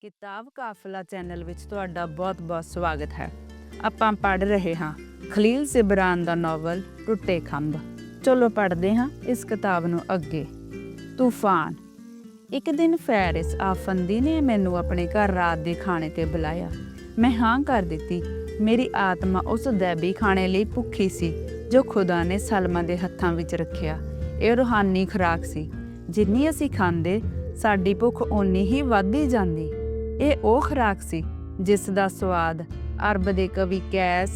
ਕਿਤਾਬ ਕਾਫਲਾ ਚੈਨਲ ਵਿੱਚ ਤੁਹਾਡਾ ਬਹੁਤ-ਬਹੁਤ ਸਵਾਗਤ ਹੈ। ਆਪਾਂ ਪੜ੍ਹ ਰਹੇ ਹਾਂ ਖਲੀਲ ਸਿਬਰਾਨ ਦਾ ਨੋਵਲ ਟੁੱਟੇ ਖੰਭ। ਚਲੋ ਪੜ੍ਹਦੇ ਹਾਂ ਇਸ ਕਿਤਾਬ ਨੂੰ ਅੱਗੇ। ਤੂਫਾਨ। ਇੱਕ ਦਿਨ ਫੈਰਿਸ ਆਫੰਦੀ ਨੇ ਮੈਨੂੰ ਆਪਣੇ ਘਰ ਰਾਤ ਦੇ ਖਾਣੇ ਤੇ ਬੁਲਾਇਆ। ਮੈਂ ਹਾਂ ਕਰ ਦਿੱਤੀ। ਮੇਰੀ ਆਤਮਾ ਉਸ ਦੈਬੀ ਖਾਣੇ ਲਈ ਭੁੱਖੀ ਸੀ, ਜੋ ਖੁਦਾ ਨੇ ਸਲਮਾ ਦੇ ਹੱਥਾਂ ਵਿੱਚ ਰੱਖਿਆ। ਇਹ ਰੂਹਾਨੀ ਖੁਰਾਕ ਸੀ। ਜਿੰਨੀ ਅਸੀਂ ਖਾਂਦੇ, ਸਾਡੀ ਭੁੱਖ ਓਨੀ ਹੀ ਵੱਧਦੀ ਜਾਂਦੀ। ਇਹ ਉਹ ਖੁਰਾਕ ਸੀ ਜਿਸ ਦਾ ਸਵਾਦ ਅਰਬ ਦੇ ਕਵੀ ਕੈਸ,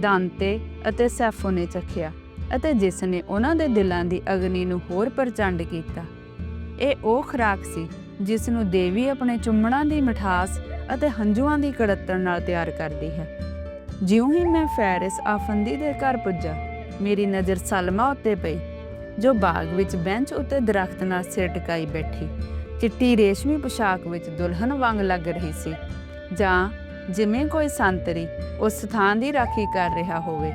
ਦਾਂਤੇ ਅਤੇ ਸੈਫੋ ਨੇ ਚਖਿਆ ਅਤੇ ਜਿਸ ਨੇ ਉਹਨਾਂ ਦੇ ਦਿਲਾਂ ਦੀ ਅਗਨੀ ਨੂੰ ਹੋਰ ਪ੍ਰਚੰਡ ਕੀਤਾ। ਇਹ ਉਹ ਖੁਰਾਕ ਸੀ ਜਿਸ ਨੂੰ ਦੇਵੀ ਆਪਣੇ ਚੁੰਮਣਾਂ ਦੀ ਮਿਠਾਸ ਅਤੇ ਹੰਝੂਆਂ ਦੀ ਕੜੱਤਣ ਨਾਲ ਤਿਆਰ ਕਰਦੀ ਹੈ। ਜਿਉਂ ਹੀ ਮੈਂ ਫੈਰਿਸ ਆਫੰਦੀ ਦੇ ਘਰ ਪੁੱਜਾ, ਮੇਰੀ ਨਜ਼ਰ ਸਲਮਾ ਉੱਤੇ ਪਈ, ਜੋ ਬਾਗ ਵਿੱਚ ਬੈਂਚ ਉੱਤੇ ਦਰਖਤ ਨਾਲ ਸਿਰ ਟਿਕਾਈ ਬੈਠੀ। ਚਿੱਟੀ ਰੇਸ਼ਮੀ ਪੋਸ਼ਾਕ ਵਿੱਚ ਦੁਲਹਨ ਵਾਂਗ ਲੱਗ ਰਹੀ ਸੀ। ਜਾਂ ਜਿਵੇਂ ਕੋਈ ਸੰਤਰੀ ਉਸ ਸਥਾਨ ਦੀ ਰਾਖੀ ਕਰ ਰਿਹਾ ਹੋਵੇ।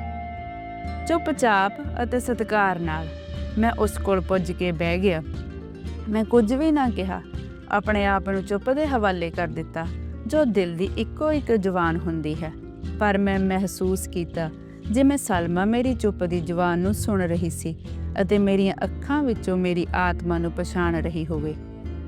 ਚੁੱਪਚਾਪ ਅਤੇ ਸਤਿਕਾਰ ਨਾਲ ਮੈਂ ਉਸ ਕੋਲ ਪੁੱਜ ਕੇ ਬਹਿ ਗਿਆ। ਮੈਂ ਕੁਝ ਵੀ ਨਾ ਕਿਹਾ। ਆਪਣੇ ਆਪ ਨੂੰ ਚੁੱਪ ਦੇ ਹਵਾਲੇ ਕਰ ਦਿੱਤਾ, ਜੋ ਦਿਲ ਦੀ ਇੱਕੋ ਇੱਕ ਜਵਾਨ ਹੁੰਦੀ ਹੈ। ਪਰ ਮੈਂ ਮਹਿਸੂਸ ਕੀਤਾ ਜਿਵੇਂ ਸਲਮਾ ਮੇਰੀ ਚੁੱਪ ਦੀ ਜਵਾਨ ਨੂੰ ਸੁਣ ਰਹੀ ਸੀ ਅਤੇ ਮੇਰੀਆਂ ਅੱਖਾਂ ਵਿੱਚੋਂ ਮੇਰੀ ਆਤਮਾ ਨੂੰ ਪਛਾਣ ਰਹੀ ਹੋਵੇ।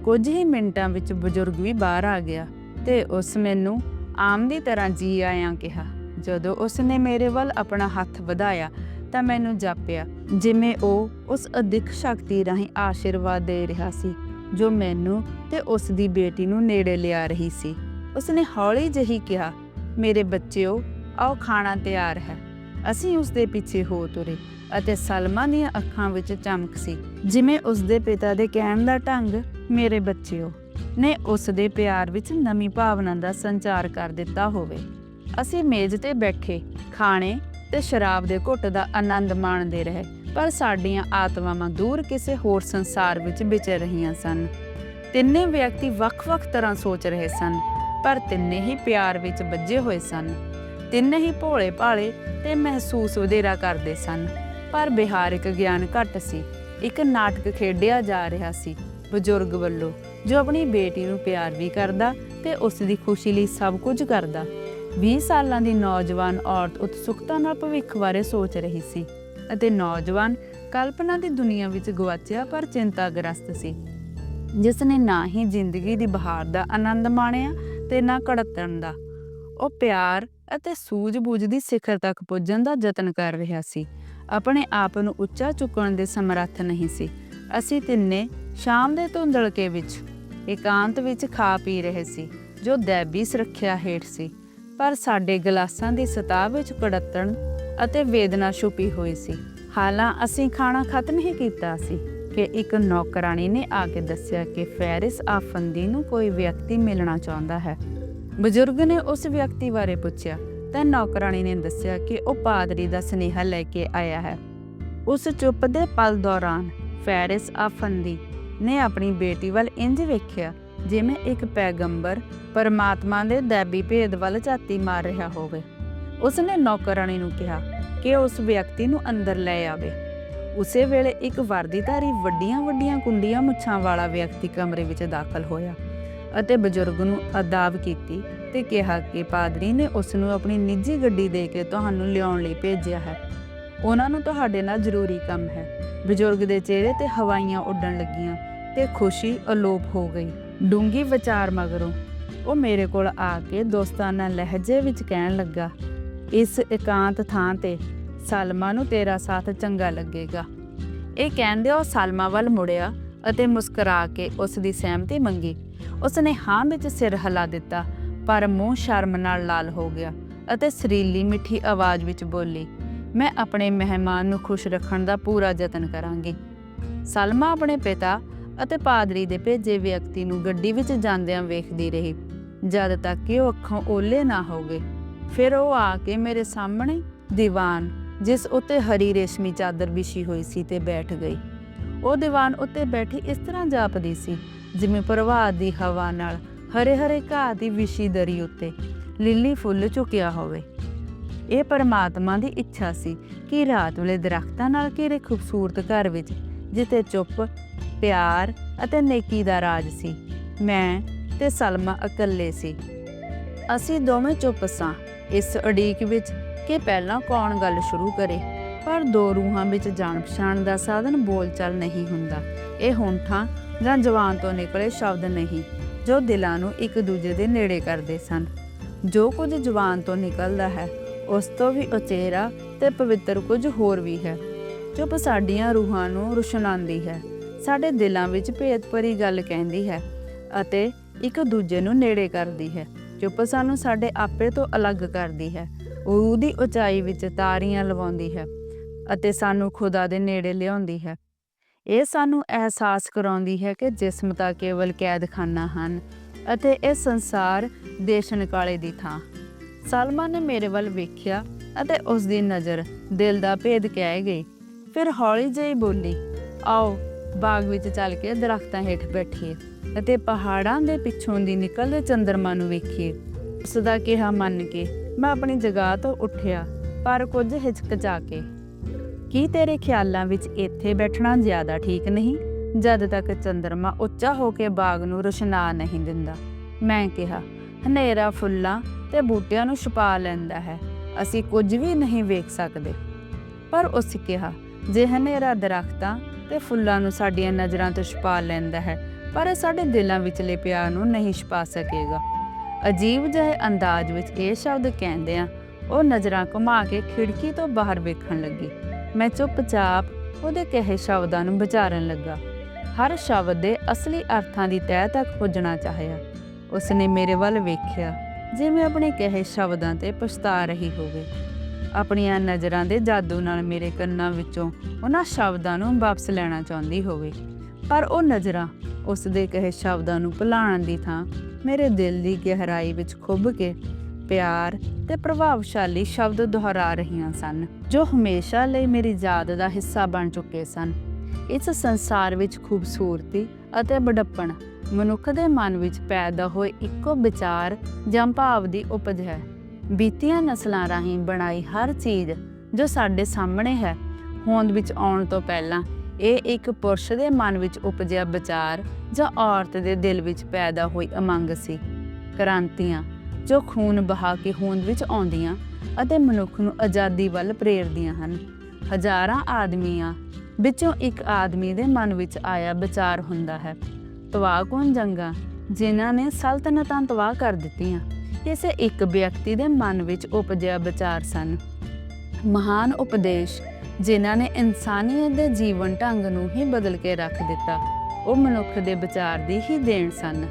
ਕੁਝ ਹੀ ਮਿੰਟਾਂ ਵਿੱਚ ਬਜ਼ੁਰਗ ਵੀ ਬਾਹਰ ਆ ਗਿਆ ਤੇ ਉਸ ਮੈਨੂੰ ਆਮ ਦੀ ਤਰ੍ਹਾਂ ਜੀ ਆਇਆਂ ਕਿਹਾ। ਜਦੋਂ ਉਸ ਨੇ ਮੇਰੇ ਵੱਲ ਆਪਣਾ ਹੱਥ ਵਧਾਇਆ ਤਾਂ ਮੈਨੂੰ ਜਾਪਿਆ, ਜਿਵੇਂ ਉਹ ਉਸ ਅਦਿੱਖ ਸ਼ਕਤੀ ਰਾਹੀਂ ਆਸ਼ੀਰਵਾਦ ਦੇ ਰਿਹਾ ਸੀ, ਜੋ ਮੈਨੂੰ ਤੇ ਉਸ ਦੀ ਬੇਟੀ ਨੂੰ ਨੇੜੇ ਲਿਆ ਰਹੀ ਸੀ। ਉਸ ਨੇ ਹੌਲੀ ਜਿਹੀ ਕਿਹਾ, ਮੇਰੇ ਬੱਚਿਓ, ਆਓ ਖਾਣਾ ਤਿਆਰ ਹੈ। ਅਸੀਂ ਉਸ ਦੇ ਪਿੱਛੇ ਹੋ ਤੁਰੇ ਅਤੇ ਸਲਮਾ ਦੀਆਂ ਅੱਖਾਂ ਵਿੱਚ ਚਮਕ ਸੀ, ਜਿਵੇਂ ਉਸ ਦੇ ਪਿਤਾ ਦੇ ਕਹਿਣ ਦਾ ਢੰਗ ਮੇਰੇ ਬੱਚਿਓ, ਨੇ ਉਸ ਦੇ ਪਿਆਰ ਵਿੱਚ ਨਵੀਂ ਭਾਵਨਾ ਦਾ ਸੰਚਾਰ ਕਰ ਦਿੱਤਾ ਹੋਵੇ। ਅਸੀਂ ਮੇਜ਼ ਤੇ ਬੈਠੇ, ਖਾਣੇ ਤੇ ਸ਼ਰਾਬ ਦੇ ਘੁੱਟ ਦਾ ਆਨੰਦ ਮਾਣਦੇ ਰਹੇ, ਪਰ ਸਾਡੀਆਂ ਆਤਮਾਵਾਂ ਦੂਰ ਕਿਸੇ ਹੋਰ ਸੰਸਾਰ ਵਿੱਚ ਵਿਚਰ ਰਹੀਆਂ ਸਨ। ਤਿੰਨੇ ਵਿਅਕਤੀ ਵੱਖ-ਵੱਖ ਤਰ੍ਹਾਂ ਸੋਚ ਰਹੇ ਸਨ, ਪਰ ਤਿੰਨੇ ਹੀ ਪਿਆਰ ਵਿੱਚ ਵੱਜੇ ਹੋਏ ਸਨ। ਤਿੰਨੇ ਹੀ ਭੋਲੇ ਭਾਲੇ ਤੇ ਮਹਿਸੂਸ ਵਧੇਰਾ ਕਰਦੇ ਸਨ, ਪਰ ਵਿਹਾਰਿਕ ਗਿਆਨ ਘੱਟ ਸੀ, ਇੱਕ ਨਾਟਕ ਖੇਡਿਆ ਜਾ ਰਿਹਾ ਸੀ। ਬਜ਼ੁਰਗ ਵੱਲੋਂ, ਜੋ ਆਪਣੀ ਬੇਟੀ ਨੂੰ ਪਿਆਰ ਵੀ ਕਰਦਾ ਤੇ ਉਸ ਦੀ ਖੁਸ਼ੀ ਲਈ ਸਭ ਕੁਝ ਕਰਦਾ। 20 ਸਾਲਾਂ ਦੀ ਨੌਜਵਾਨ ਔਰਤ ਉਤਸੁਕਤਾ ਨਾਲ ਭਵਿੱਖ ਬਾਰੇ ਸੋਚ ਰਹੀ ਸੀ ਅਤੇ ਨੌਜਵਾਨ ਕਲਪਨਾ ਦੀ ਦੁਨੀਆ ਵਿੱਚ ਗਵਾਚਿਆ ਪਰ ਚਿੰਤਾਗ੍ਰਸਤ ਸੀ। ਜਿਸ ਨੇ ਨਾ ਹੀ ਜ਼ਿੰਦਗੀ ਦੀ ਬਹਾਰ ਦਾ ਆਨੰਦ ਮਾਣਿਆ ਤੇ ਨਾ ਕੜਤਣ ਦਾ। ਉਹ ਪਿਆਰ ਅਤੇ ਸੂਝ-ਬੂਝ ਦੀ ਸਿਖਰ ਤੱਕ ਪੁੱਜਣ ਦਾ ਯਤਨ ਕਰ ਰਿਹਾ ਸੀ। ਆਪਣੇ ਆਪ ਨੂੰ ਉੱਚਾ ਚੁੱਕਣ ਦੇ ਸਮਰੱਥ ਨਹੀਂ ਸੀ। ਅਸੀਂ ਤਿੰਨੇ ਸ਼ਾਮ ਦੇ ਧੁੰਦਲਕੇ ਵਿੱਚ ਇਕਾਂਤ ਵਿੱਚ ਖਾ ਪੀ ਰਹੇ ਸੀ, ਜੋ ਦੈਬੀ ਸੁਰੱਖਿਆ ਹੇਠ ਸੀ, ਪਰ ਸਾਡੇ ਗਲਾਸਾਂ ਦੀ ਸਤਹ ਵਿੱਚ ਕੜਤਣ ਅਤੇ ਵੇਦਨਾ ਛੁਪੀ ਹੋਈ ਸੀ। ਹਾਲਾਂ ਅਸੀਂ ਖਾਣਾ ਖਤਮ ਹੀ ਕੀਤਾ ਸੀ ਕਿ ਇੱਕ ਨੌਕਰਾਨੀ ਨੇ ਆ ਕੇ ਦੱਸਿਆ ਕਿ ਫੈਰਿਸ ਆਫੰਦੀ ਨੂੰ ਕੋਈ ਵਿਅਕਤੀ ਮਿਲਣਾ ਚਾਹੁੰਦਾ ਹੈ। ਬਜ਼ੁਰਗ ਨੇ ਉਸ ਵਿਅਕਤੀ ਬਾਰੇ ਪੁੱਛਿਆ, ਤਾਂ ਨੌਕਰਾਨੀ ਨੇ ਦੱਸਿਆ ਕਿ ਉਹ ਪਾਦਰੀ ਦਾ ਸੁਨੇਹਾ ਲੈ ਕੇ ਆਇਆ ਹੈ। ਉਸ ਚੁੱਪ ਦੇ ਪਲ ਦੌਰਾਨ ਫੈਰਿਸ ਆਫੰਦੀ ਨੇ ਆਪਣੀ ਬੇਟੀ ਵੱਲ ਇੰਜ ਵੇਖਿਆ ਜਿਵੇਂ ਇੱਕ ਪੈਗੰਬਰ ਪਰਮਾਤਮਾ ਦੇ ਦੈਬੀ ਭੇਦ ਵੱਲ ਝਾਤੀ ਮਾਰ ਰਿਹਾ ਹੋਵੇ। ਉਸ ਨੇ ਨੂੰ ਕਿਹਾ ਕਿ ਉਸ ਵਿਅਕਤੀ ਨੂੰ ਅੰਦਰ ਲੈ ਆਵੇ। ਉਸੇ ਵੇਲੇ ਇੱਕ ਵਰਦੀਧਾਰੀ ਵੱਡੀਆਂ-ਵੱਡੀਆਂ ਕੁੰਡੀਆਂ ਮੁੱਛਾਂ ਵਾਲਾ ਵਿਅਕਤੀ ਕਮਰੇ ਵਿੱਚ ਦਾਖਲ ਹੋਇਆ ਅਤੇ ਬਜ਼ੁਰਗ ਨੂੰ ਅਦਾਬ ਕੀਤੀ ਤੇ ਕਿਹਾ ਕਿ ਪਾਦਰੀ ਨੇ ਉਸ ਨੂੰ ਆਪਣੀ ਨਿੱਜੀ ਗੱਡੀ ਦੇ ਕੇ ਤੁਹਾਨੂੰ ਲਿਆਉਣ ਲਈ ਭੇਜਿਆ ਹੈ। ਉਹਨਾਂ ਨੂੰ ਤੁਹਾਡੇ ਨਾਲ ਜ਼ਰੂਰੀ ਕੰਮ ਹੈ। ਬਜ਼ੁਰਗ ਦੇ ਚਿਹਰੇ ਤੇ ਹਵਾਈਆਂ ਉੱਡਣ ਲੱਗੀਆਂ ਤੇ ਖੁਸ਼ੀ ਅਲੋਪ ਹੋ ਗਈ। ਡੂੰਗੀ ਵਿਚਾਰ ਮਗਰੋਂ ਉਹ ਮੇਰੇ ਕੋਲ ਆ ਕੇ ਦੋਸਤਾਨਾ ਲਹਿਜੇ ਵਿੱਚ ਕਹਿਣ ਲੱਗਾ, ਇਸ ਇਕਾਂਤ ਥਾਂ ਤੇ ਸਲਮਾ ਨੂੰ ਤੇਰਾ ਸਾਥ ਚੰਗਾ ਲੱਗੇਗਾ। ਇਹ ਕਹਿੰਦੇ ਉਹ ਸਲਮਾ ਵੱਲ ਮੁੜਿਆ ਅਤੇ ਮੁਸਕਰਾ ਕੇ ਉਸ ਦੀ ਸਹਿਮਤੀ ਮੰਗੀ। ਉਸ ਨੇ ਹਾਂ ਵਿੱਚ ਸਿਰ ਹਿਲਾ ਦਿੱਤਾ, ਪਰ ਮੂੰਹ ਸ਼ਰਮ ਨਾਲ ਲਾਲ ਹੋ ਗਿਆ ਅਤੇ ਸਰੀਲੀ ਮਿੱਠੀ ਆਵਾਜ਼ ਵਿੱਚ ਬੋਲੀ ਮੈਂ ਆਪਣੇ ਮਹਿਮਾਨ ਨੂੰ ਖੁਸ਼ ਰੱਖਣ ਦਾ ਪੂਰਾ ਯਤਨ ਕਰਾਂਗੀ। ਸਲਮਾ ਆਪਣੇ ਪਿਤਾ ਅਤੇ ਪਾਦਰੀ ਦੇ ਭੇਜੇ ਵਿਅਕਤੀ ਨੂੰ ਗੱਡੀ ਵਿੱਚ ਜਾਂਦਿਆਂ ਵੇਖਦੀ ਰਹੀ। ਜਦ ਤੱਕ ਕਿ ਉਹ ਅੱਖੋਂ ਓਲੇ ਨਾ ਹੋ ਗਏ ਫਿਰ ਉਹ ਆ ਕੇ ਮੇਰੇ ਸਾਹਮਣੇ ਦੀਵਾਨ, ਜਿਸ ਉੱਤੇ ਹਰੀ ਰੇਸ਼ਮੀ ਚਾਦਰ ਵਿਛੀ ਹੋਈ ਸੀ ਤੇ ਬੈਠ ਗਈ। ਉਹ ਦੀਵਾਨ ਉੱਤੇ ਬੈਠੀ ਇਸ ਤਰ੍ਹਾਂ ਜਾਪਦੀ ਸੀ, ਜਿਵੇਂ ਪ੍ਰਵਾਹ ਦੀ ਹਵਾ ਨਾਲ ਹਰੇ ਹਰੇ ਘਾਹ ਦੀ ਵਿਛੀ ਦਰੀ ਉੱਤੇ ਲਿੱਲੀ ਫੁੱਲ ਝੁਕਿਆ ਹੋਵੇ। ਇਹ ਪਰਮਾਤਮਾ ਦੀ ਇੱਛਾ ਸੀ ਕਿ ਰਾਤ ਵੇਲੇ ਦਰਖਤਾਂ ਨਾਲ ਘੇਰੇ ਖੂਬਸੂਰਤ ਘਰ ਵਿੱਚ, ਜਿੱਥੇ ਚੁੱਪ, ਪਿਆਰ ਅਤੇ ਨੇਕੀ ਦਾ ਰਾਜ ਸੀ। ਮੈਂ ਤੇ ਸਲਮਾ ਇਕੱਲੇ ਸੀ। ਅਸੀਂ ਦੋਵੇਂ ਚੁੱਪ ਸਾਂ। ਇਸ ਉਡੀਕ ਵਿੱਚ ਕਿ ਪਹਿਲਾਂ ਕੌਣ ਗੱਲ ਸ਼ੁਰੂ ਕਰੇ, ਪਰ ਦੋ ਰੂਹਾਂ ਵਿੱਚ ਜਾਣ ਪਛਾਣ ਦਾ ਸਾਧਨ ਬੋਲਚਾਲ ਨਹੀਂ ਹੁੰਦਾ। ਇਹ ਹੋਂਠਾਂ ਜਾਂ ਜ਼ੁਬਾਨ ਤੋਂ ਨਿਕਲੇ ਸ਼ਬਦ ਨਹੀਂ, ਜੋ ਦਿਲਾਂ ਨੂੰ ਇੱਕ ਦੂਜੇ ਦੇ ਨੇੜੇ ਕਰਦੇ ਸਨ। ਜੋ ਕੁਝ ਜ਼ੁਬਾਨ ਤੋਂ ਨਿਕਲਦਾ ਹੈ ਉਸ ਤੋਂ ਵੀ ਉਚੇਰਾ ਤੇ ਪਵਿੱਤਰ ਕੁਝ ਹੋਰ ਵੀ ਹੈ। ਚੁੱਪ ਸਾਡੀਆਂ ਰੂਹਾਂ ਨੂੰ ਰੁਸ਼ਨਾਉਂਦੀ ਹੈ। ਸਾਡੇ ਦਿਲਾਂ ਵਿੱਚ ਭੇਦ ਭਰੀ ਗੱਲ ਕਹਿੰਦੀ ਹੈ ਅਤੇ ਇੱਕ ਦੂਜੇ ਨੂੰ ਨੇੜੇ ਕਰਦੀ ਹੈ। ਚੁੱਪ ਸਾਨੂੰ ਸਾਡੇ ਆਪੇ ਤੋਂ ਅਲੱਗ ਕਰਦੀ ਹੈ। ਉਹ ਦੀ ਉਚਾਈ ਵਿੱਚ ਤਾਰੀਆਂ ਲਵਾਉਂਦੀ ਹੈ ਅਤੇ ਸਾਨੂੰ ਖੁਦਾ ਦੇ ਨੇੜੇ ਲਿਆਉਂਦੀ ਹੈ। ਇਹ ਸਾਨੂੰ ਅਹਿਸਾਸ ਕਰਾਉਂਦੀ ਹੈ ਕਿ ਜਿਸਮ ਤਾਂ ਕੇਵਲ ਕੈਦਖਾਨਾ ਹਨ ਅਤੇ ਇਹ ਸੰਸਾਰ ਦੇਸ਼ਨ ਕਾਲੇ ਦੀ ਥਾਂ ਸਲਮਾ ਨੇ ਮੇਰੇ ਵੱਲ ਵੇਖਿਆ ਅਤੇ ਉਸ ਦੀ ਨਜ਼ਰ ਦਿਲ ਦਾ ਭੇਦ ਕਹਿ ਗਈ। ਫਿਰ ਹੌਲੀ ਜਿਹੀ ਬੋਲੀ, ਆਓ, ਬਾਗ ਵਿੱਚ ਚੱਲ ਕੇ ਦਰਖਤਾਂ ਹੇਠ ਬੈਠੀਏ ਅਤੇ ਪਹਾੜਾਂ ਦੇ ਪਿੱਛੋਂ ਦੀ ਨਿਕਲਦੇ ਚੰਦਰਮਾ ਨੂੰ ਵੇਖੀਏ। ਉਸ ਦਾ ਕਿਹਾ ਮੰਨ ਕੇ ਮੈਂ ਆਪਣੀ ਜਗ੍ਹਾ ਤੋਂ ਉੱਠਿਆ, ਪਰ ਕੁਝ ਹਿਚਕਚਾ ਕੇ, ਕੀ ਤੇਰੇ ਖਿਆਲਾਂ ਵਿੱਚ ਇੱਥੇ ਬੈਠਣਾ ਜ਼ਿਆਦਾ ਠੀਕ ਨਹੀਂ? ਜਦ ਤੱਕ ਚੰਦਰਮਾ ਉੱਚਾ ਹੋ ਕੇ ਬਾਗ ਨੂੰ ਰੋਸ਼ਨਾ ਨਹੀਂ ਦਿੰਦਾ। ਮੈਂ ਕਿਹਾ, ਹਨੇਰਾ ਫੁੱਲਾਂ ਤੇ ਬੂਟਿਆਂ ਨੂੰ ਛੁਪਾ ਲੈਂਦਾ ਹੈ। ਅਸੀਂ ਕੁਝ ਵੀ ਨਹੀਂ ਵੇਖ ਸਕਦੇ। ਪਰ ਉਸ ਕਿਹਾ, ਜੇ ਹਨੇਰਾ ਦਰਖਤਾਂ ਤੇ ਫੁੱਲਾਂ ਨੂੰ ਸਾਡੀਆਂ ਨਜ਼ਰਾਂ ਤੋਂ ਛੁਪਾ ਲੈਂਦਾ ਹੈ, ਪਰ ਸਾਡੇ ਦਿਲਾਂ ਵਿਚਲੇ ਪਿਆਰ ਨੂੰ ਨਹੀਂ ਛੁਪਾ ਸਕੇਗਾ। ਅਜੀਬ ਜਿਹੇ ਅੰਦਾਜ਼ ਵਿੱਚ ਇਹ ਸ਼ਬਦ ਕਹਿੰਦਿਆਂ ਉਹ ਨਜ਼ਰਾਂ ਘੁਮਾ ਕੇ ਖਿੜਕੀ ਤੋਂ ਬਾਹਰ ਵੇਖਣ ਲੱਗੀ। ਮੈਂ ਚੁੱਪਚਾਪ ਉਹਦੇ ਕਹੇ ਸ਼ਬਦਾਂ ਨੂੰ ਵਿਚਾਰਨ ਲੱਗਾ। ਹਰ ਸ਼ਬਦ ਦੇ ਅਸਲੀ ਅਰਥਾਂ ਦੀ ਤਹਿ ਤੱਕ ਪੁੱਜਣਾ ਚਾਹਿਆ। ਉਸਨੇ ਮੇਰੇ ਵੱਲ ਵੇਖਿਆ। ਜਿਵੇਂ ਆਪਣੇ ਕਹੇ ਸ਼ਬਦਾਂ ਤੇ ਪਛਤਾ ਰਹੀ ਹੋਵੇ, ਆਪਣੀਆਂ ਨਜ਼ਰਾਂ ਦੇ ਜਾਦੂ ਨਾਲ ਮੇਰੇ ਕੰਨਾਂ ਵਿੱਚੋਂ ਉਹਨਾਂ ਸ਼ਬਦਾਂ ਨੂੰ ਵਾਪਸ ਲੈਣਾ ਚਾਹੁੰਦੀ ਹੋਵੇ, ਪਰ ਉਹ ਨਜ਼ਰਾਂ ਉਸ ਦੇ ਕਹੇ ਸ਼ਬਦਾਂ ਨੂੰ ਭੁਲਾਉਣ ਦੀ ਥਾਂ ਮੇਰੇ ਦਿਲ ਦੀ ਗਹਿਰਾਈ ਵਿੱਚ ਖੁੱਭ ਕੇ ਪਿਆਰ ਤੇ ਪ੍ਰਭਾਵਸ਼ਾਲੀ ਸ਼ਬਦ ਦੁਹਰਾ ਰਹੀਆਂ ਸਨ, ਜੋ ਹਮੇਸ਼ਾ ਲਈ ਮੇਰੀ ਯਾਦ ਦਾ ਹਿੱਸਾ ਬਣ ਚੁੱਕੇ ਸਨ। ਇਸ ਸੰਸਾਰ ਵਿੱਚ ਖੂਬਸੂਰਤੀ ਅਤੇ ਬੜਪਣ ਮਨੁੱਖ ਦੇ ਮਨ ਵਿੱਚ ਪੈਦਾ ਹੋਏ ਇੱਕੋ ਵਿਚਾਰ ਜਾਂ ਭਾਵ ਦੀ ਉਪਜ ਹੈ। ਬੀਤੀਆਂ ਨਸਲਾਂ ਰਾਹੀਂ ਬਣਾਈ ਹਰ ਚੀਜ਼ ਜੋ ਸਾਡੇ ਸਾਹਮਣੇ ਹੈ, ਹੋਂਦ ਵਿੱਚ ਆਉਣ ਤੋਂ ਪਹਿਲਾਂ ਇਹ ਇੱਕ ਪੁਰਸ਼ ਦੇ ਮਨ ਵਿੱਚ ਉਪਜਿਆ ਵਿਚਾਰ ਜਾਂ ਔਰਤ ਦੇ ਦਿਲ ਵਿੱਚ ਪੈਦਾ ਹੋਈ ਅਮੰਗ ਸੀ। ਕ੍ਰਾਂਤੀਆਂ ਜੋ ਖੂਨ ਬਹਾ ਕੇ ਹੋਂਦ ਵਿੱਚ ਆਉਂਦੀਆਂ ਅਤੇ ਮਨੁੱਖ ਨੂੰ ਆਜ਼ਾਦੀ ਵੱਲ ਪ੍ਰੇਰਦੀਆਂ ਹਨ। ਹਜ਼ਾਰਾਂ ਆਦਮੀਆਂ ਵਿੱਚੋਂ ਇੱਕ ਆਦਮੀ ਦੇ ਮਨ ਵਿੱਚ ਆਇਆ ਵਿਚਾਰ ਹੁੰਦਾ ਹੈ। ਤਵਾਕੁਨ ਜੰਗਾਂ? ਜਿਨ੍ਹਾਂ ਨੇ ਸਲਤਨਤਾਂ ਤਬਾਹ ਕਰ ਦਿੱਤੀਆਂ। ਕਿਸੇ ਇੱਕ ਵਿਅਕਤੀ ਦੇ ਮਨ ਵਿੱਚ ਉਪਜਿਆ ਵਿਚਾਰ ਸਨ। ਮਹਾਨ ਉਪਦੇਸ਼, ਜਿਨ੍ਹਾਂ ਨੇ ਇਨਸਾਨੀਅਤ ਦੇ ਜੀਵਨ ਢੰਗ ਨੂੰ ਹੀ ਬਦਲ ਕੇ ਰੱਖ ਦਿੱਤਾ, ਉਹ ਮਨੁੱਖ ਦੇ ਵਿਚਾਰ ਦੀ ਹੀ ਦੇਣ ਸਨ।